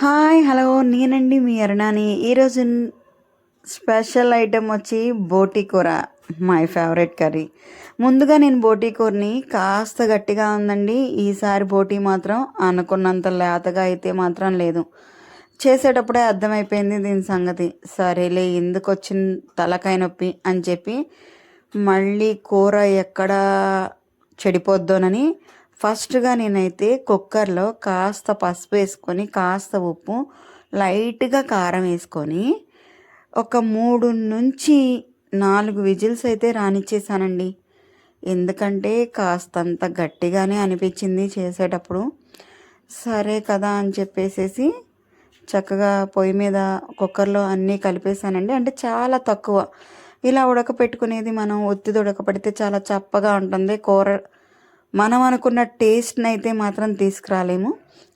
Hi hello. నేనండి మీ అరుణాని. ఈరోజు special item వచ్చి బోటీ కూర మై ఫేవరెట్ కర్రీ. ముందుగా నేను బోటీ కూరని కాస్త గట్టిగా ఉందండి. ఈసారి బోటీ మాత్రం అనుకున్నంత లేతగా అయితే మాత్రం లేదు. చేసేటప్పుడే అర్థమైపోయింది దీని సంగతి. సరేలే ఎందుకు వచ్చిన తలకాయ నొప్పి అని చెప్పి మళ్ళీ కూర ఎక్కడ చెడిపోద్దోనని ఫస్ట్గా నేనైతే కుక్కర్లో కాస్త పసుపు వేసుకొని కాస్త ఉప్పు లైట్గా కారం వేసుకొని ఒక మూడు నుంచి నాలుగు విజిల్స్ అయితే రానిచ్చేసానండి. ఎందుకంటే కాస్తంత గట్టిగానే అనిపించింది చేసేటప్పుడు. సరే కదా అని చెప్పేసేసి చక్కగా పొయ్యి మీద కుక్కర్లో అన్నీ కలిపేసానండి. అంటే చాలా తక్కువ. ఇలా ఉడకపెట్టుకునేది మనం ఒత్తిది ఉడకపెడితే చాలా చప్పగా ఉంటుంది. కూర మనం అనుకున్న టేస్ట్ని అయితే మాత్రం తీసుకురాలేము.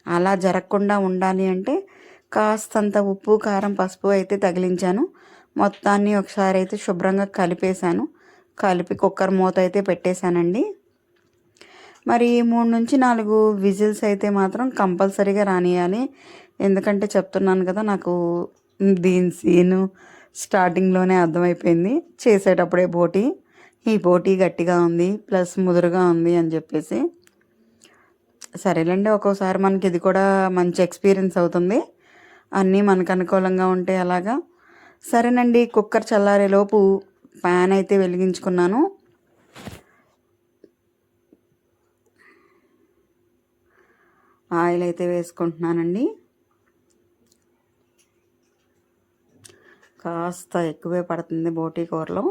అలా జరగకుండా ఉండాలి అంటే కాస్తంత ఉప్పు కారం పసుపు అయితే తగిలించాను. మొత్తాన్ని ఒకసారి అయితే శుభ్రంగా కలిపేశాను. కలిపి కుక్కర్ మూత అయితే పెట్టేశానండి. మరి మూడు నుంచి నాలుగు విజిల్స్ అయితే మాత్రం కంపల్సరీగా రానియాలి. ఎందుకంటే చెప్తున్నాను కదా నాకు దీని సీను స్టార్టింగ్లోనే అర్థమైపోయింది. చేసేటప్పుడే బోటి. ఈ పోటీ గట్టిగా ఉంది ప్లస్ ముదురుగా ఉంది అని చెప్పేసి. సరేలేండి ఒక్కోసారి మనకి ఇది కూడా మంచి ఎక్స్పీరియన్స్ అవుతుంది. అన్నీ మనకు అనుకూలంగా ఉంటే అలాగా. సరేనండి కుక్కర్ చల్లారేలోపు ప్యాన్ అయితే వెలిగించుకున్నాను. ఆయిల్ అయితే వేసుకుంటున్నానండి. కాస్త ఎక్కువే పడుతుంది బోటీ కూరలో.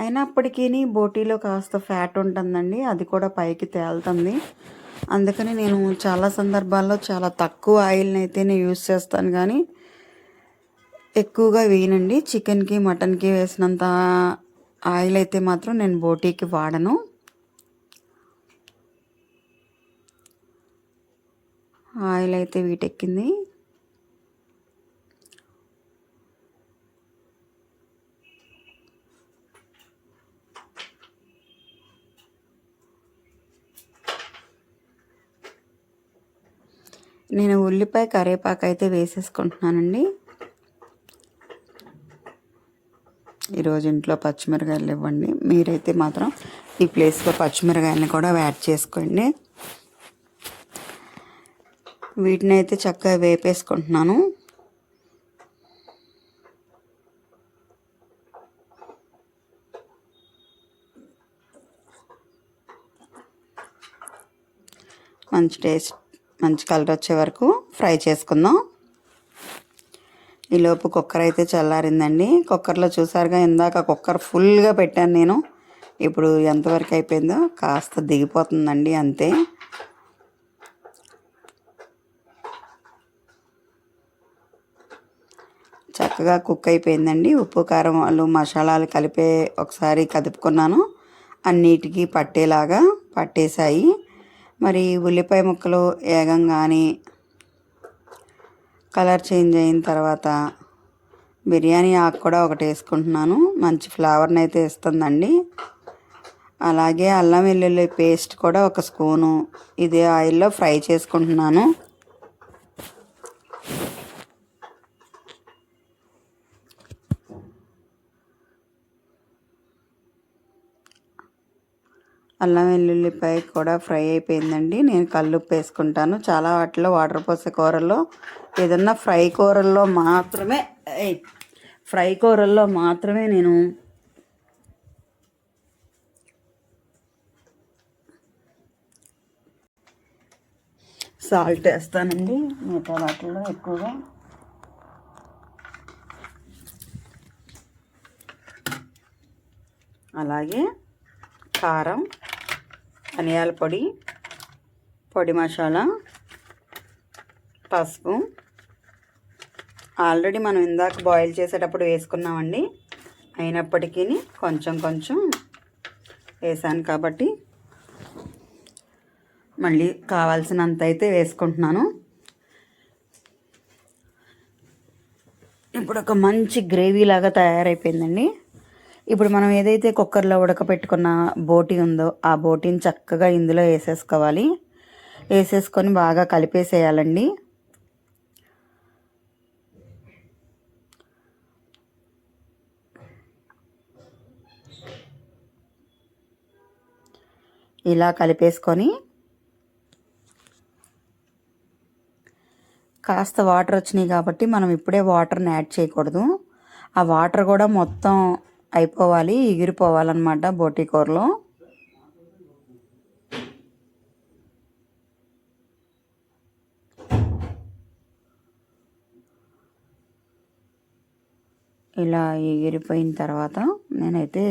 అయినప్పటికీ బోటీలో కాస్త ఫ్యాట్ ఉంటుందండి. అది కూడా పైకి తేలుతుంది. అందుకని నేను చాలా సందర్భాల్లో చాలా తక్కువ ఆయిల్ని అయితే నేను యూస్ చేస్తాను. కానీ ఎక్కువగా వేయనండి. చికెన్కి మటన్కి వేసినంత ఆయిల్ అయితే మాత్రం నేను బోటీకి వాడను. ఆయిల్ అయితే వీటెక్కింది. నేను ఉల్లిపాయ కరివేపాకు అయితే వేసేసుకుంటున్నానండి. ఈరోజు ఇంట్లో పచ్చిమిరకాయలు ఇవ్వండి. మీరైతే మాత్రం ఈ ప్లేస్లో పచ్చిమిరకాయలని కూడా యాడ్ చేసుకోండి. వీటిని అయితే చక్కగా వేపేసుకుంటున్నాను. మంచి టేస్ట్ మంచి కలర్ వచ్చే వరకు ఫ్రై చేసుకుందాం. ఈలోపు కుక్కర్ అయితే చల్లారిందండి. కుక్కర్లో చూసారుగా ఇందాక కుక్కర్ ఫుల్గా పెట్టాను నేను. ఇప్పుడు ఎంతవరకు అయిపోయిందో కాస్త దిగిపోతుందండి అంతే. చక్కగా కుక్ అయిపోయిందండి. ఉప్పు కారం వాళ్ళు మసాలాలు కలిపే ఒకసారి కదుపుకున్నాను. అన్నిటికీ పట్టేలాగా పట్టేశాయి. మరి ఉల్లిపాయ ముక్కలు వేగంగానే కలర్ చేంజ్ అయిన తర్వాత బిర్యానీ ఆకు కూడా ఒకటి వేసుకుంటున్నాను. మంచి ఫ్లేవర్ని అయితే ఇస్తుందండి. అలాగే అల్లం వెల్లుల్లి పేస్ట్ కూడా ఒక స్పూను. ఇదే ఆయిల్లో ఫ్రై చేసుకుంటున్నాను. అల్లం వెల్లుల్లిపాయ కూడా ఫ్రై అయిపోయిందండి. నేను కల్లుప్పు వేసుకుంటాను. చాలా వాటిలో వాటర్ పోసే కూరల్లో ఏదన్నా ఫ్రై కూరల్లో మాత్రమే ఫ్రై కూరల్లో మాత్రమే నేను సాల్ట్ వేస్తానండి. మిగతా వాటిల్లో ఎక్కువగా అలాగే కారం ధనియాల పొడి పొడి మసాలా పసుపు. ఆల్రెడీ మనం ఇందాక బాయిల్ చేసేటప్పుడు వేసుకున్నామండి. అయినప్పటికీ కొంచెం కొంచెం వేసాను కాబట్టి మళ్ళీ కావాల్సినంత అయితే వేసుకుంటున్నాను. ఇప్పుడు ఒక మంచి గ్రేవీ లాగా తయారైపోయిందండి. ఇప్పుడు మనం ఏదైతే కుక్కర్లో ఉడకపెట్టుకున్న బోటి ఉందో ఆ బోటిని చక్కగా ఇందులో వేసేసుకోవాలి. వేసేసుకొని బాగా కలిపేసేయాలండి. ఇలా కలిపేసుకొని కాస్త వాటర్ వచ్చినాయి కాబట్టి మనం ఇప్పుడే వాటర్ని యాడ్ చేయకూడదు. ఆ వాటర్ కూడా మొత్తం అయిపోవాలి ఎగిరిపోవాలన్నమాట బోటి కూరలో. ఇలా ఎగిరిపోయిన తర్వాత నేనైతే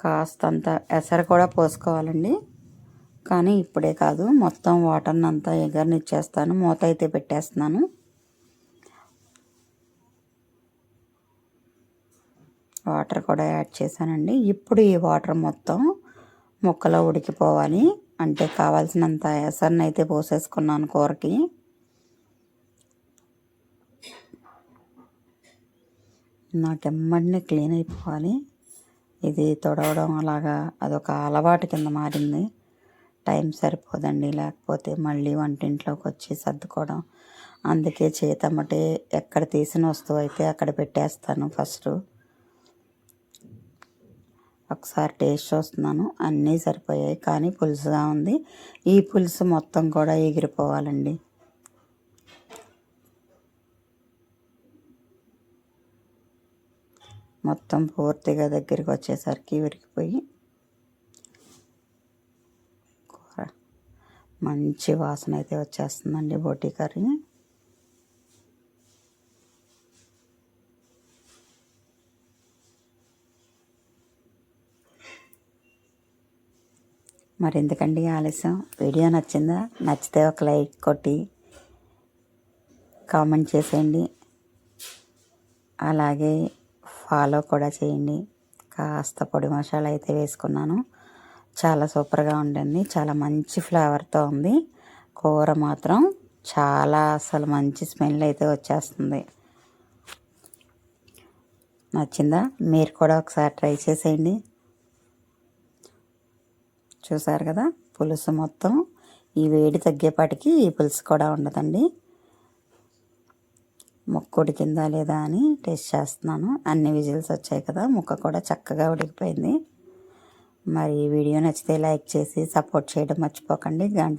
కాస్తంత ఎసరు కూడా పోసుకోవాలండి. కానీ ఇప్పుడే కాదు మొత్తం వాటర్ని అంతా ఎగరనిచ్చేస్తాను మూత అయితే పెట్టేస్తున్నాను. వాటర్ కూడా యాడ్ చేశానండి. ఇప్పుడు ఈ వాటర్ మొత్తం ముక్కలో ఉడికిపోవాలి. అంటే కావాల్సినంత ఎసర్ని అయితే పోసేసుకున్నాను కూరకి. నాకు ఎమ్మడిని క్లీన్ అయిపోవాలి. ఇది తొడవడం అలాగా అదొక అలవాటు కింద మారింది. టైం సరిపోదండి. లేకపోతే మళ్ళీ వంటింట్లోకి వచ్చి సర్దుకోవడం. అందుకే చేతమ్మటే ఎక్కడ తీసిన వస్తువు అయితే అక్కడ పెట్టేస్తాను ఫస్ట్. ఒకసారి టేస్ట్ చూస్తున్నాను. అన్నీ సరిపోయాయి. కానీ పులుసుగా ఉంది. ఈ పులుసు మొత్తం కూడా ఎగిరిపోవాలండి. మొత్తం పూర్తిగా దగ్గరికి వచ్చేసరికి విరిగిపోయి కూర. మంచి వాసన అయితే వచ్చేస్తుందండి బోటీ కర్రీ. మరి ఎందుకండి ఆలస్యం? వీడియో నచ్చిందా? నచ్చితే ఒక లైక్ కొట్టి కామెంట్ చేసేయండి. అలాగే ఫాలో కూడా చేయండి. కాస్త పొడి మసాలా అయితే వేసుకున్నాను. చాలా సూపర్గా ఉండండి చాలా మంచి ఫ్లేవర్తో ఉంది. కూర మాత్రం చాలా అసలు మంచి స్మెల్ అయితే వచ్చేస్తుంది. నచ్చిందా? మీరు కూడా ఒకసారి ట్రై చేసేయండి. చూసారు కదా? పులుసు మొత్తం ఈ వేడి తగ్గేపాటికి ఈ పులుసు కూడా ఉండదండి. ముక్క ఉడికిందా లేదా అని టేస్ట్ చేస్తున్నాను. అన్ని విజిల్స్ వచ్చాయి కదా? ముక్క కూడా చక్కగా ఉడికిపోయింది. మరి ఈ వీడియో నచ్చితే లైక్ చేసి సపోర్ట్ చేయడం మర్చిపోకండి. గంట